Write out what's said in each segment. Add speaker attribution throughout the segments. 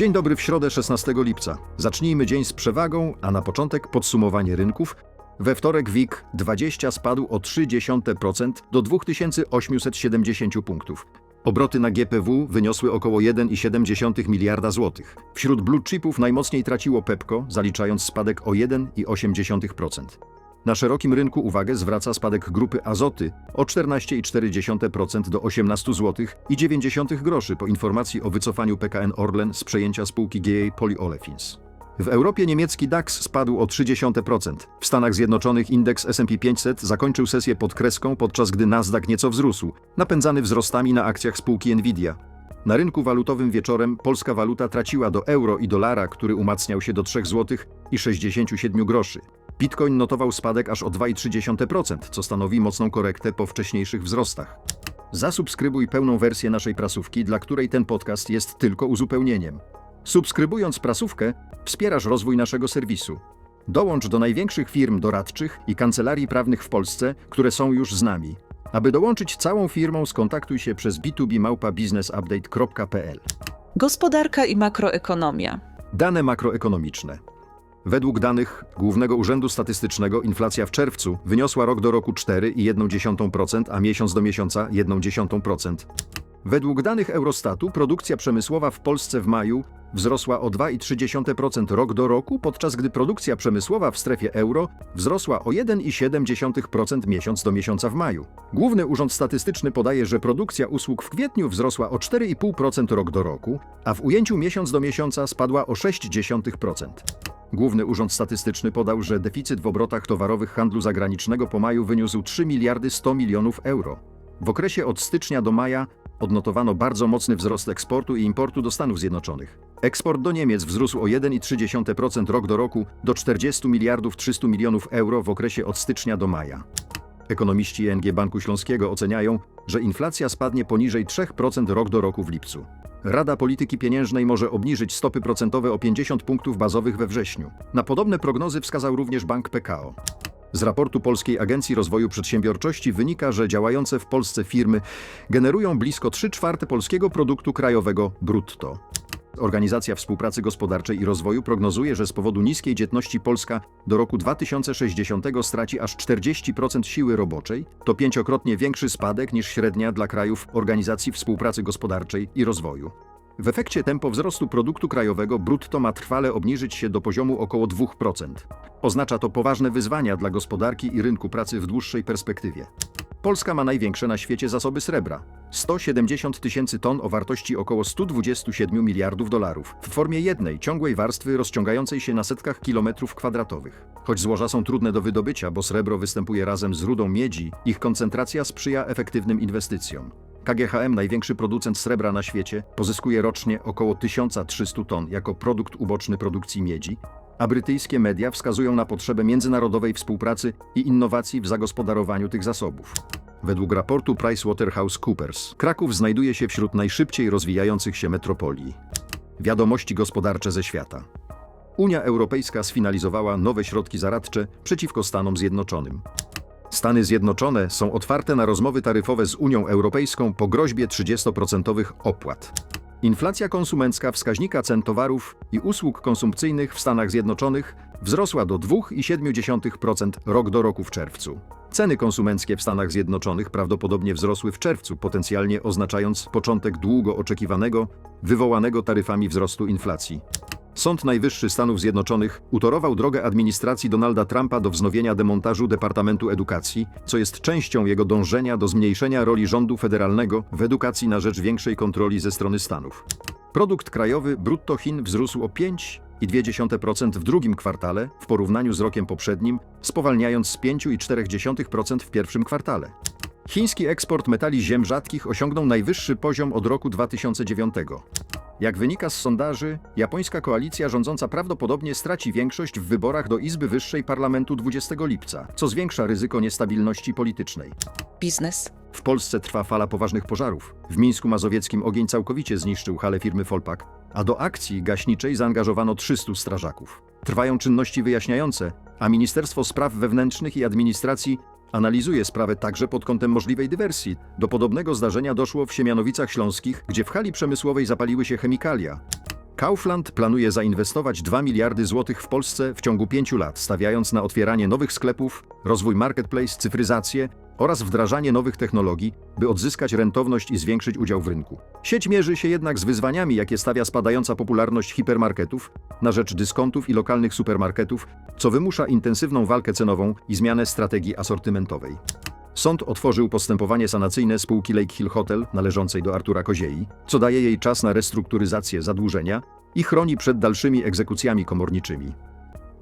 Speaker 1: Dzień dobry w środę 16 lipca. Zacznijmy dzień z przewagą, a na początek podsumowanie rynków. We wtorek WIG 20 spadł o 0,3% do 2870 punktów. Obroty na GPW wyniosły około 1,7 miliarda złotych. Wśród blue chipów najmocniej traciło Pepco, zaliczając spadek o 1,8%. Na szerokim rynku uwagę zwraca spadek grupy Azoty o 14,4% do 18 zł i 90 groszy po informacji o wycofaniu PKN Orlen z przejęcia spółki GA Polyolefins. W Europie niemiecki DAX spadł o 0,3%. W Stanach Zjednoczonych indeks S&P 500 zakończył sesję pod kreską, podczas gdy Nasdaq nieco wzrósł, napędzany wzrostami na akcjach spółki Nvidia. Na rynku walutowym wieczorem polska waluta traciła do euro i dolara, który umacniał się do 3 zł i 67 groszy. Bitcoin notował spadek aż o 2,3%, co stanowi mocną korektę po wcześniejszych wzrostach. Zasubskrybuj pełną wersję naszej prasówki, dla której ten podcast jest tylko uzupełnieniem. Subskrybując prasówkę, wspierasz rozwój naszego serwisu. Dołącz do największych firm doradczych i kancelarii prawnych w Polsce, które są już z nami. Aby dołączyć całą firmą, skontaktuj się przez b2b małpa businessupdate.pl.
Speaker 2: Gospodarka i makroekonomia.
Speaker 1: Dane makroekonomiczne. Według danych Głównego Urzędu Statystycznego inflacja w czerwcu wyniosła rok do roku 4,1%, a miesiąc do miesiąca 1,1%. Według danych Eurostatu produkcja przemysłowa w Polsce w maju wzrosła o 2,3% rok do roku, podczas gdy produkcja przemysłowa w strefie euro wzrosła o 1,7% miesiąc do miesiąca w maju. Główny Urząd Statystyczny podaje, że produkcja usług w kwietniu wzrosła o 4,5% rok do roku, a w ujęciu miesiąc do miesiąca spadła o 0,6%. Główny Urząd Statystyczny podał, że deficyt w obrotach towarowych handlu zagranicznego po maju wyniósł 3 miliardy 100 milionów euro. W okresie od stycznia do maja odnotowano bardzo mocny wzrost eksportu i importu do Stanów Zjednoczonych. Eksport do Niemiec wzrósł o 1,3% rok do roku do 40 miliardów 300 milionów euro w okresie od stycznia do maja. Ekonomiści ING Banku Śląskiego oceniają, że inflacja spadnie poniżej 3% rok do roku w lipcu. Rada Polityki Pieniężnej może obniżyć stopy procentowe o 50 punktów bazowych we wrześniu. Na podobne prognozy wskazał również Bank PKO. Z raportu Polskiej Agencji Rozwoju Przedsiębiorczości wynika, że działające w Polsce firmy generują blisko 3 czwarte polskiego produktu krajowego brutto. Organizacja Współpracy Gospodarczej i Rozwoju prognozuje, że z powodu niskiej dzietności Polska do roku 2060 straci aż 40% siły roboczej. To pięciokrotnie większy spadek niż średnia dla krajów Organizacji Współpracy Gospodarczej i Rozwoju. W efekcie tempo wzrostu produktu krajowego brutto ma trwale obniżyć się do poziomu około 2%. Oznacza to poważne wyzwania dla gospodarki i rynku pracy w dłuższej perspektywie. Polska ma największe na świecie zasoby srebra 170 tysięcy ton o wartości około 127 miliardów dolarów w formie jednej ciągłej warstwy rozciągającej się na setkach kilometrów kwadratowych. Choć złoża są trudne do wydobycia, bo srebro występuje razem z rudą miedzi, ich koncentracja sprzyja efektywnym inwestycjom. KGHM, największy producent srebra na świecie, pozyskuje rocznie około 1300 ton jako produkt uboczny produkcji miedzi, a brytyjskie media wskazują na potrzebę międzynarodowej współpracy i innowacji w zagospodarowaniu tych zasobów. Według raportu PricewaterhouseCoopers, Kraków znajduje się wśród najszybciej rozwijających się metropolii. Wiadomości gospodarcze ze świata. Unia Europejska sfinalizowała nowe środki zaradcze przeciwko Stanom Zjednoczonym. Stany Zjednoczone są otwarte na rozmowy taryfowe z Unią Europejską po groźbie 30% opłat. Inflacja konsumencka wskaźnika cen towarów i usług konsumpcyjnych w Stanach Zjednoczonych wzrosła do 2,7% rok do roku w czerwcu. Ceny konsumenckie w Stanach Zjednoczonych prawdopodobnie wzrosły w czerwcu, potencjalnie oznaczając początek długo oczekiwanego, wywołanego taryfami wzrostu inflacji. Sąd Najwyższy Stanów Zjednoczonych utorował drogę administracji Donalda Trumpa do wznowienia demontażu Departamentu Edukacji, co jest częścią jego dążenia do zmniejszenia roli rządu federalnego w edukacji na rzecz większej kontroli ze strony Stanów. Produkt krajowy brutto Chin wzrósł o 5,2% w drugim kwartale w porównaniu z rokiem poprzednim, spowalniając z 5,4% w pierwszym kwartale. Chiński eksport metali ziem rzadkich osiągnął najwyższy poziom od roku 2009. Jak wynika z sondaży, japońska koalicja rządząca prawdopodobnie straci większość w wyborach do Izby Wyższej Parlamentu 20 lipca, co zwiększa ryzyko niestabilności politycznej.
Speaker 2: Biznes.
Speaker 1: W Polsce trwa fala poważnych pożarów. W Mińsku Mazowieckim ogień całkowicie zniszczył halę firmy Folpak, a do akcji gaśniczej zaangażowano 300 strażaków. Trwają czynności wyjaśniające, a Ministerstwo Spraw Wewnętrznych i Administracji analizuje sprawę także pod kątem możliwej dywersji. Do podobnego zdarzenia doszło w Siemianowicach Śląskich, gdzie w hali przemysłowej zapaliły się chemikalia. Kaufland planuje zainwestować 2 miliardy złotych w Polsce w ciągu pięciu lat, stawiając na otwieranie nowych sklepów, rozwój marketplace, cyfryzację oraz wdrażanie nowych technologii, by odzyskać rentowność i zwiększyć udział w rynku. Sieć mierzy się jednak z wyzwaniami, jakie stawia spadająca popularność hipermarketów na rzecz dyskontów i lokalnych supermarketów, co wymusza intensywną walkę cenową i zmianę strategii asortymentowej. Sąd otworzył postępowanie sanacyjne spółki Lake Hill Hotel należącej do Artura Koziei, co daje jej czas na restrukturyzację zadłużenia i chroni przed dalszymi egzekucjami komorniczymi.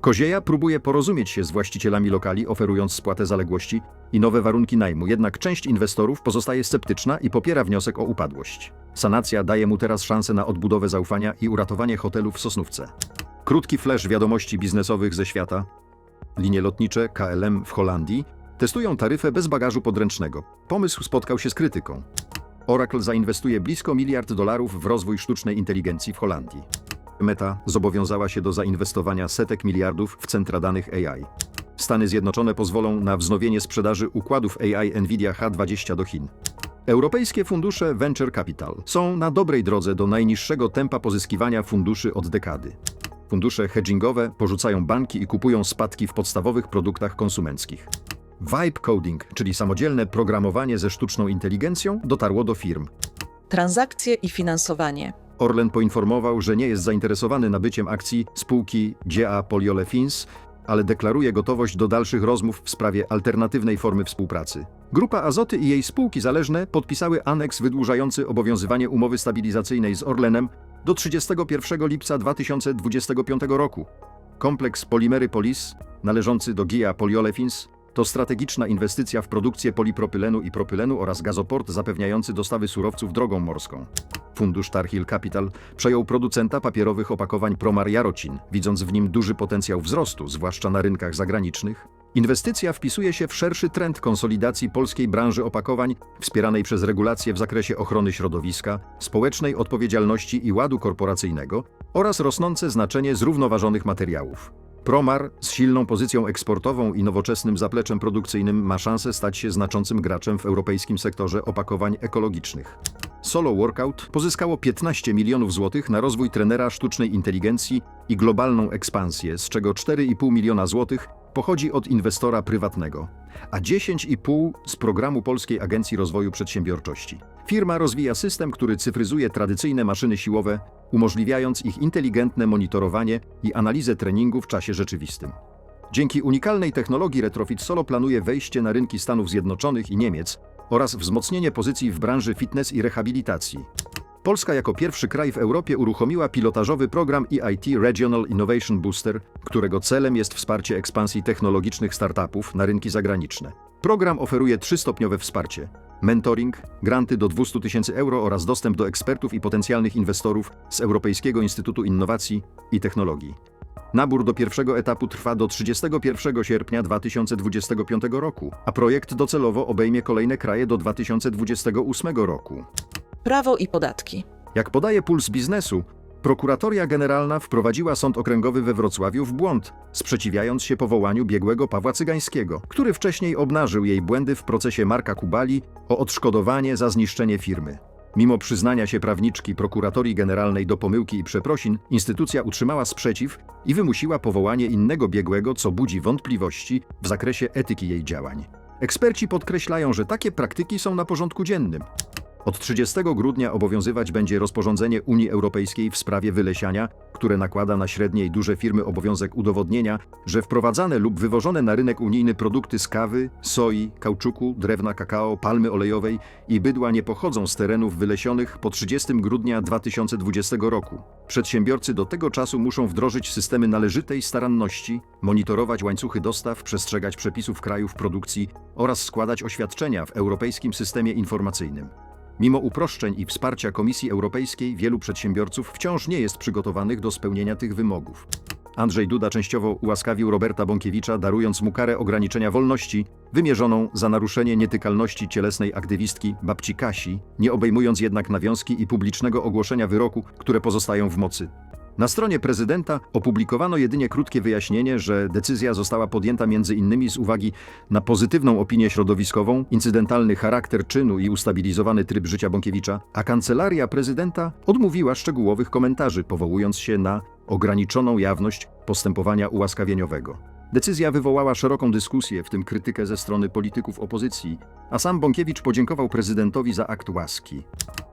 Speaker 1: Kozieja próbuje porozumieć się z właścicielami lokali, oferując spłatę zaległości i nowe warunki najmu, jednak część inwestorów pozostaje sceptyczna i popiera wniosek o upadłość. Sanacja daje mu teraz szansę na odbudowę zaufania i uratowanie hotelu w Sosnówce. Krótki flash wiadomości biznesowych ze świata. Linie lotnicze KLM w Holandii testują taryfę bez bagażu podręcznego. Pomysł spotkał się z krytyką. Oracle zainwestuje blisko miliard dolarów w rozwój sztucznej inteligencji w Holandii. Meta zobowiązała się do zainwestowania setek miliardów w centra danych AI. Stany Zjednoczone pozwolą na wznowienie sprzedaży układów AI Nvidia H20 do Chin. Europejskie fundusze Venture Capital są na dobrej drodze do najniższego tempa pozyskiwania funduszy od dekady. Fundusze hedgingowe porzucają banki i kupują spadki w podstawowych produktach konsumenckich. Vibe coding, czyli samodzielne programowanie ze sztuczną inteligencją, dotarło do firm.
Speaker 2: Transakcje i finansowanie.
Speaker 1: Orlen poinformował, że nie jest zainteresowany nabyciem akcji spółki GA Poliolefins, ale deklaruje gotowość do dalszych rozmów w sprawie alternatywnej formy współpracy. Grupa Azoty i jej spółki zależne podpisały aneks wydłużający obowiązywanie umowy stabilizacyjnej z Orlenem do 31 lipca 2025 roku. Kompleks Polimery Polis, należący do GIA Poliolefins, to strategiczna inwestycja w produkcję polipropylenu i propylenu oraz gazoport zapewniający dostawy surowców drogą morską. Fundusz Tarhill Capital przejął producenta papierowych opakowań Promar Jarocin, widząc w nim duży potencjał wzrostu, zwłaszcza na rynkach zagranicznych. Inwestycja wpisuje się w szerszy trend konsolidacji polskiej branży opakowań, wspieranej przez regulacje w zakresie ochrony środowiska, społecznej odpowiedzialności i ładu korporacyjnego oraz rosnące znaczenie zrównoważonych materiałów. Promar z silną pozycją eksportową i nowoczesnym zapleczem produkcyjnym ma szansę stać się znaczącym graczem w europejskim sektorze opakowań ekologicznych. Solo Workout pozyskało 15 milionów złotych na rozwój trenera sztucznej inteligencji i globalną ekspansję, z czego 4,5 miliona złotych pochodzi od inwestora prywatnego, a 10,5 z programu Polskiej Agencji Rozwoju Przedsiębiorczości. Firma rozwija system, który cyfryzuje tradycyjne maszyny siłowe, umożliwiając ich inteligentne monitorowanie i analizę treningu w czasie rzeczywistym. Dzięki unikalnej technologii Retrofit Solo planuje wejście na rynki Stanów Zjednoczonych i Niemiec oraz wzmocnienie pozycji w branży fitness i rehabilitacji. Polska jako pierwszy kraj w Europie uruchomiła pilotażowy program EIT Regional Innovation Booster, którego celem jest wsparcie ekspansji technologicznych startupów na rynki zagraniczne. Program oferuje trzystopniowe wsparcie: mentoring, granty do 200 tysięcy euro oraz dostęp do ekspertów i potencjalnych inwestorów z Europejskiego Instytutu Innowacji i Technologii. Nabór do pierwszego etapu trwa do 31 sierpnia 2025 roku, a projekt docelowo obejmie kolejne kraje do 2028 roku.
Speaker 2: Prawo i podatki.
Speaker 1: Jak podaje Puls Biznesu, Prokuratoria Generalna wprowadziła Sąd Okręgowy we Wrocławiu w błąd, sprzeciwiając się powołaniu biegłego Pawła Cygańskiego, który wcześniej obnażył jej błędy w procesie Marka Kubali o odszkodowanie za zniszczenie firmy. Mimo przyznania się prawniczki Prokuratorii Generalnej do pomyłki i przeprosin, instytucja utrzymała sprzeciw i wymusiła powołanie innego biegłego, co budzi wątpliwości w zakresie etyki jej działań. Eksperci podkreślają, że takie praktyki są na porządku dziennym. Od 30 grudnia obowiązywać będzie rozporządzenie Unii Europejskiej w sprawie wylesiania, które nakłada na średnie i duże firmy obowiązek udowodnienia, że wprowadzane lub wywożone na rynek unijny produkty z kawy, soi, kauczuku, drewna kakao, palmy olejowej i bydła nie pochodzą z terenów wylesionych po 30 grudnia 2020 roku. Przedsiębiorcy do tego czasu muszą wdrożyć systemy należytej staranności, monitorować łańcuchy dostaw, przestrzegać przepisów krajów produkcji oraz składać oświadczenia w Europejskim Systemie Informacyjnym. Mimo uproszczeń i wsparcia Komisji Europejskiej, wielu przedsiębiorców wciąż nie jest przygotowanych do spełnienia tych wymogów. Andrzej Duda częściowo ułaskawił Roberta Bąkiewicza, darując mu karę ograniczenia wolności, wymierzoną za naruszenie nietykalności cielesnej aktywistki babci Kasi, nie obejmując jednak nawiązki i publicznego ogłoszenia wyroku, które pozostają w mocy. Na stronie prezydenta opublikowano jedynie krótkie wyjaśnienie, że decyzja została podjęta między innymi z uwagi na pozytywną opinię środowiskową, incydentalny charakter czynu i ustabilizowany tryb życia Bąkiewicza, a kancelaria prezydenta odmówiła szczegółowych komentarzy, powołując się na ograniczoną jawność postępowania ułaskawieniowego. Decyzja wywołała szeroką dyskusję, w tym krytykę ze strony polityków opozycji, a sam Bąkiewicz podziękował prezydentowi za akt łaski.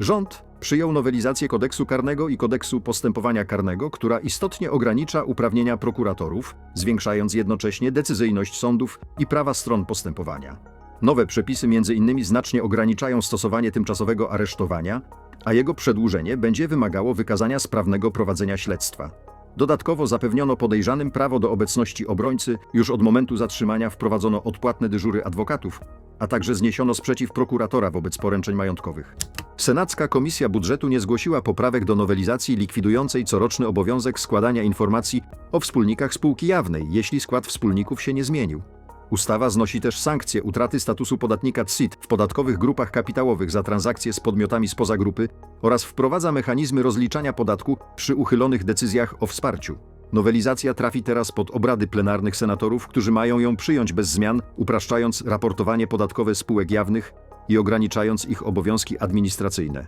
Speaker 1: Rząd przyjął nowelizację kodeksu karnego i kodeksu postępowania karnego, która istotnie ogranicza uprawnienia prokuratorów, zwiększając jednocześnie decyzyjność sądów i prawa stron postępowania. Nowe przepisy innymi znacznie ograniczają stosowanie tymczasowego aresztowania, a jego przedłużenie będzie wymagało wykazania sprawnego prowadzenia śledztwa. Dodatkowo zapewniono podejrzanym prawo do obecności obrońcy, już od momentu zatrzymania wprowadzono odpłatne dyżury adwokatów, a także zniesiono sprzeciw prokuratora wobec poręczeń majątkowych. Senacka Komisja Budżetu nie zgłosiła poprawek do nowelizacji likwidującej coroczny obowiązek składania informacji o wspólnikach spółki jawnej, jeśli skład wspólników się nie zmienił. Ustawa znosi też sankcje utraty statusu podatnika CIT w podatkowych grupach kapitałowych za transakcje z podmiotami spoza grupy oraz wprowadza mechanizmy rozliczania podatku przy uchylonych decyzjach o wsparciu. Nowelizacja trafi teraz pod obrady plenarnych senatorów, którzy mają ją przyjąć bez zmian, upraszczając raportowanie podatkowe spółek jawnych i ograniczając ich obowiązki administracyjne.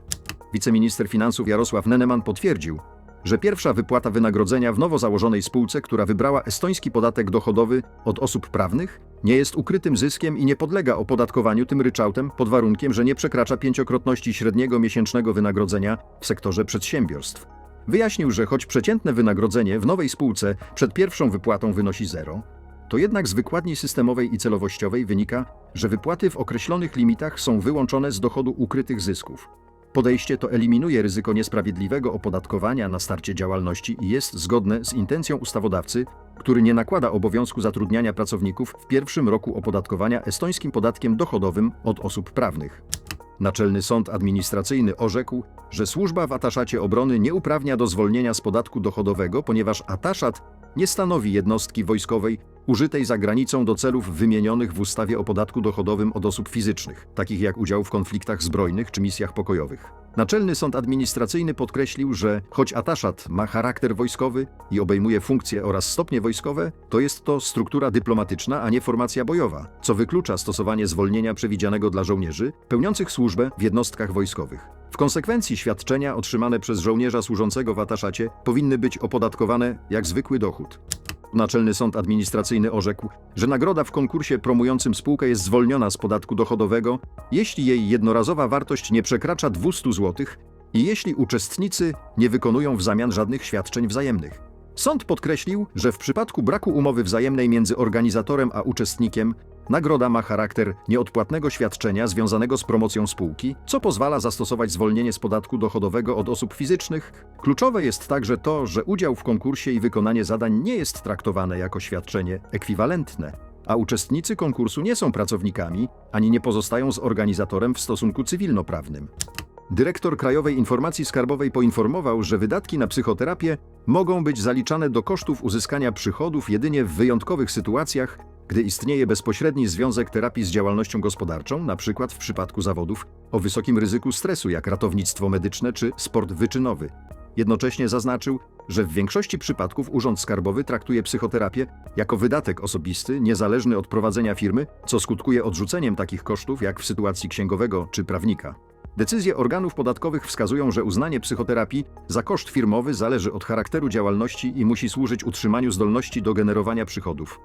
Speaker 1: Wiceminister finansów Jarosław Neneman potwierdził, że pierwsza wypłata wynagrodzenia w nowo założonej spółce, która wybrała estoński podatek dochodowy od osób prawnych, nie jest ukrytym zyskiem i nie podlega opodatkowaniu tym ryczałtem pod warunkiem, że nie przekracza pięciokrotności średniego miesięcznego wynagrodzenia w sektorze przedsiębiorstw. Wyjaśnił, że choć przeciętne wynagrodzenie w nowej spółce przed pierwszą wypłatą wynosi zero, to jednak z wykładni systemowej i celowościowej wynika, że wypłaty w określonych limitach są wyłączone z dochodu ukrytych zysków. Podejście to eliminuje ryzyko niesprawiedliwego opodatkowania na starcie działalności i jest zgodne z intencją ustawodawcy, który nie nakłada obowiązku zatrudniania pracowników w pierwszym roku opodatkowania estońskim podatkiem dochodowym od osób prawnych. Naczelny Sąd Administracyjny orzekł, że służba w ataszacie obrony nie uprawnia do zwolnienia z podatku dochodowego, ponieważ ataszat nie stanowi jednostki wojskowej użytej za granicą do celów wymienionych w ustawie o podatku dochodowym od osób fizycznych, takich jak udział w konfliktach zbrojnych czy misjach pokojowych. Naczelny Sąd Administracyjny podkreślił, że choć ataszat ma charakter wojskowy i obejmuje funkcje oraz stopnie wojskowe, to jest to struktura dyplomatyczna, a nie formacja bojowa, co wyklucza stosowanie zwolnienia przewidzianego dla żołnierzy pełniących służbę w jednostkach wojskowych. W konsekwencji świadczenia otrzymane przez żołnierza służącego w ataszacie powinny być opodatkowane jak zwykły dochód. Naczelny Sąd Administracyjny orzekł, że nagroda w konkursie promującym spółkę jest zwolniona z podatku dochodowego, jeśli jej jednorazowa wartość nie przekracza 200 zł i jeśli uczestnicy nie wykonują w zamian żadnych świadczeń wzajemnych. Sąd podkreślił, że w przypadku braku umowy wzajemnej między organizatorem a uczestnikiem, nagroda ma charakter nieodpłatnego świadczenia związanego z promocją spółki, co pozwala zastosować zwolnienie z podatku dochodowego od osób fizycznych. Kluczowe jest także to, że udział w konkursie i wykonanie zadań nie jest traktowane jako świadczenie ekwiwalentne, a uczestnicy konkursu nie są pracownikami ani nie pozostają z organizatorem w stosunku cywilnoprawnym. Dyrektor Krajowej Informacji Skarbowej poinformował, że wydatki na psychoterapię mogą być zaliczane do kosztów uzyskania przychodów jedynie w wyjątkowych sytuacjach, gdy istnieje bezpośredni związek terapii z działalnością gospodarczą, np. w przypadku zawodów o wysokim ryzyku stresu, jak ratownictwo medyczne czy sport wyczynowy. Jednocześnie zaznaczył, że w większości przypadków Urząd Skarbowy traktuje psychoterapię jako wydatek osobisty, niezależny od prowadzenia firmy, co skutkuje odrzuceniem takich kosztów, jak w sytuacji księgowego czy prawnika. Decyzje organów podatkowych wskazują, że uznanie psychoterapii za koszt firmowy zależy od charakteru działalności i musi służyć utrzymaniu zdolności do generowania przychodów.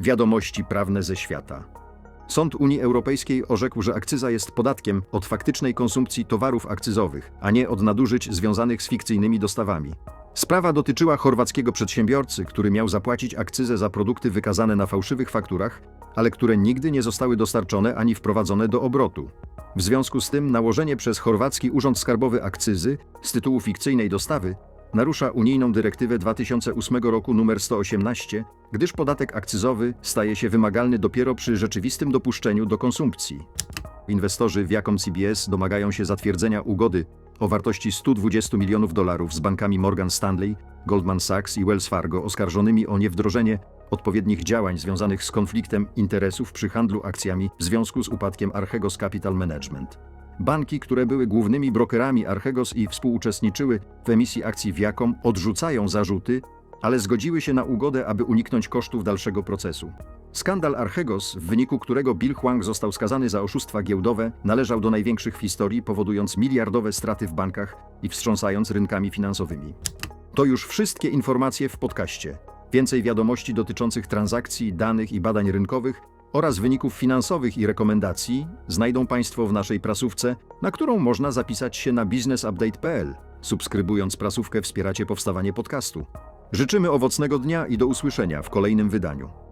Speaker 1: Wiadomości prawne ze świata. Sąd Unii Europejskiej orzekł, że akcyza jest podatkiem od faktycznej konsumpcji towarów akcyzowych, a nie od nadużyć związanych z fikcyjnymi dostawami. Sprawa dotyczyła chorwackiego przedsiębiorcy, który miał zapłacić akcyzę za produkty wykazane na fałszywych fakturach, ale które nigdy nie zostały dostarczone ani wprowadzone do obrotu. W związku z tym nałożenie przez chorwacki Urząd Skarbowy akcyzy z tytułu fikcyjnej dostawy narusza unijną dyrektywę 2008 roku nr 118, gdyż podatek akcyzowy staje się wymagalny dopiero przy rzeczywistym dopuszczeniu do konsumpcji. Inwestorzy Viacom CBS domagają się zatwierdzenia ugody o wartości 120 milionów dolarów z bankami Morgan Stanley, Goldman Sachs i Wells Fargo oskarżonymi o niewdrożenie odpowiednich działań związanych z konfliktem interesów przy handlu akcjami w związku z upadkiem Archegos Capital Management. Banki, które były głównymi brokerami Archegos i współuczestniczyły w emisji akcji Viacom, odrzucają zarzuty, ale zgodziły się na ugodę, aby uniknąć kosztów dalszego procesu. Skandal Archegos, w wyniku którego Bill Huang został skazany za oszustwa giełdowe, należał do największych w historii, powodując miliardowe straty w bankach i wstrząsając rynkami finansowymi. To już wszystkie informacje w podcaście. Więcej wiadomości dotyczących transakcji, danych i badań rynkowych oraz wyników finansowych i rekomendacji znajdą Państwo w naszej prasówce, na którą można zapisać się na businessupdate.pl. Subskrybując prasówkę wspieracie powstawanie podcastu. Życzymy owocnego dnia i do usłyszenia w kolejnym wydaniu.